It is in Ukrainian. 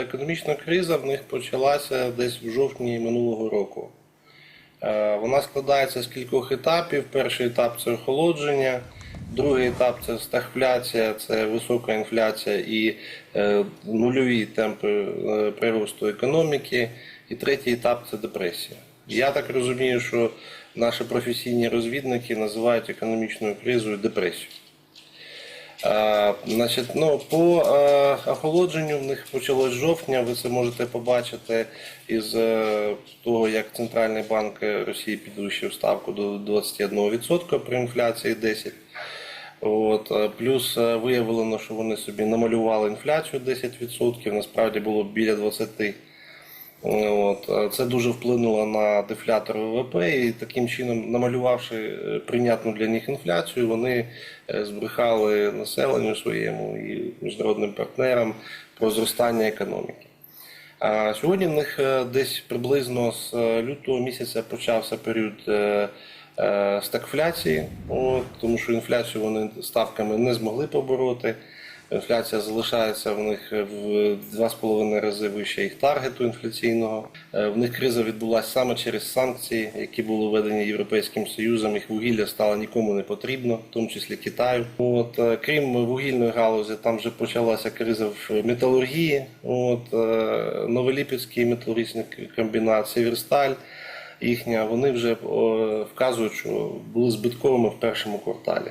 Економічна криза в них почалася десь в жовтні минулого року. Е, Вона складається з кількох етапів. Перший етап це охолодження, другий етап це стагфляція, це висока інфляція і е, нульові темпи е, приросту економіки. І третій етап це депресія. Я так розумію, що наші професійні розвідники називають економічною кризою депресію. Е, Значить, ну, по е, охолодженню в них почалось жовтня. Ви це можете побачити із е, того, як Центральний банк Росії підвищив ставку до 21% при інфляції 10%. От, е, плюс е, виявлено, що вони собі намалювали інфляцію 10%, насправді було біля 20%. От, е, це дуже вплинуло на дефлятор ВВП, і таким чином, намалювавши е, прийнятну для них інфляцію, вони е, збрехали населенню своєму і міжнародним партнерам про зростання економіки. А сьогодні в них е, десь приблизно з е, лютого місяця почався період е, е, стагфляції, тому що інфляцію вони ставками не змогли побороти. Інфляція залишається в них в 2,5 рази вище їх таргету інфляційного. Е, В них криза відбулася саме через санкції, які були введені Європейським Союзом. Їх вугілля стало нікому не потрібно, в тому числі Китаю. От е, крім вугільної галузі, там вже почалася криза в металургії. От е, Новоліпецький металургічний комбінат, Северсталь. Їхня вони вже вказують, що були збитковими в першому кварталі.